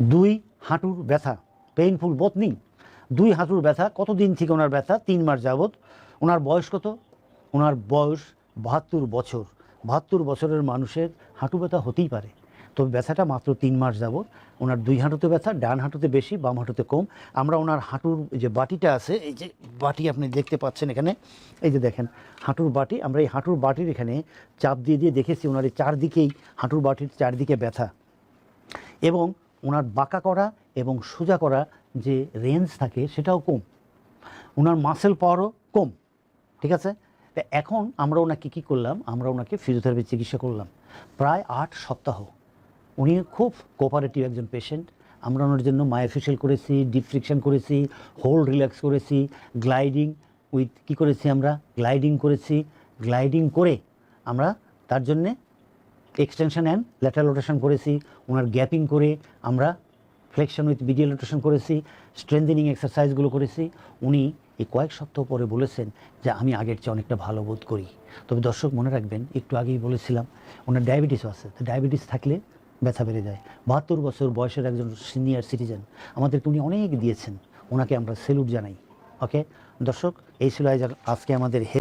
দুই হাঁটুর ব্যথা পেইনফুল বথনিং দুই হাঁটুর ব্যথা, কতদিন থেকে ওনার ব্যথা? তিন মাস যাবৎ। ওনার বয়স কত? ওনার বয়স বাহাত্তর বছর। বাহাত্তর বছরের মানুষের হাঁটু ব্যথা হতেই পারে। তো ব্যথাটা মাত্র তিন মাস যাবৎ। ওনার দুই হাঁটুতে ব্যথা, ডান হাঁটুতে বেশি, বাম হাঁটুতে কম। আমরা ওনার হাঁটুর যে বাটিটা আছে, এই যে বাটি আপনি দেখতে পাচ্ছেন এখানে, এই যে দেখেন, হাঁটুর বাটি। আমরা এই হাঁটুর বাটির এখানে চাপ দিয়ে দিয়ে দেখেছি ওনার এই চারদিকেই হাঁটুর বাটির চারদিকে ব্যথা। এবং ওনার বাঁকা করা এবং সোজা করা যে রেঞ্জ থাকে সেটাও কম। ওনার মাসেল পাওয়ারও কম, ঠিক আছে? তা এখন আমরা ওনাকে কী করলাম? আমরা ওনাকে ফিজিওথেরাপি চিকিৎসা করলাম। প্রায় আট সপ্তাহ। উনি খুব কোঅপারেটিভ একজন পেশেন্ট আমরা ওনার জন্য মায়োফেশিয়াল করেছি ডিপ ফ্রিকশন করেছি হোল্ড রিল্যাক্স করেছি গ্লাইডিং উইথ কী করেছি আমরা? গ্লাইডিং করেছি। গ্লাইডিং করে আমরা তার জন্যে এক্সটেনশন অ্যান্ড ল্যাটারাল রোটেশন করেছি ওনার গ্যাপিং করে আমরা ফ্লেকশন উইথ বিডিয়াল রোটেশন করেছি স্ট্রেন্থেনিং এক্সারসাইজগুলো করেছি। উনি এই কয়েক সপ্তাহ পরে বলেছেন যে, আমি আগের চেয়ে অনেকটা ভালো বোধ করি। তবে দর্শক মনে রাখবেন, একটু আগেই বলেছিলাম ওনার ডায়াবেটিসও আছে। তো ডায়াবেটিস থাকলে ব্যথা বেড়ে যায়। বাহাত্তর বছর বয়সের একজন সিনিয়র সিটিজেন আমাদেরকে উনি অনেক দিয়েছেন। ওনাকে আমরা সেলুট জানাই ওকে দর্শক, এই ছিল আজ- আজকে আমাদের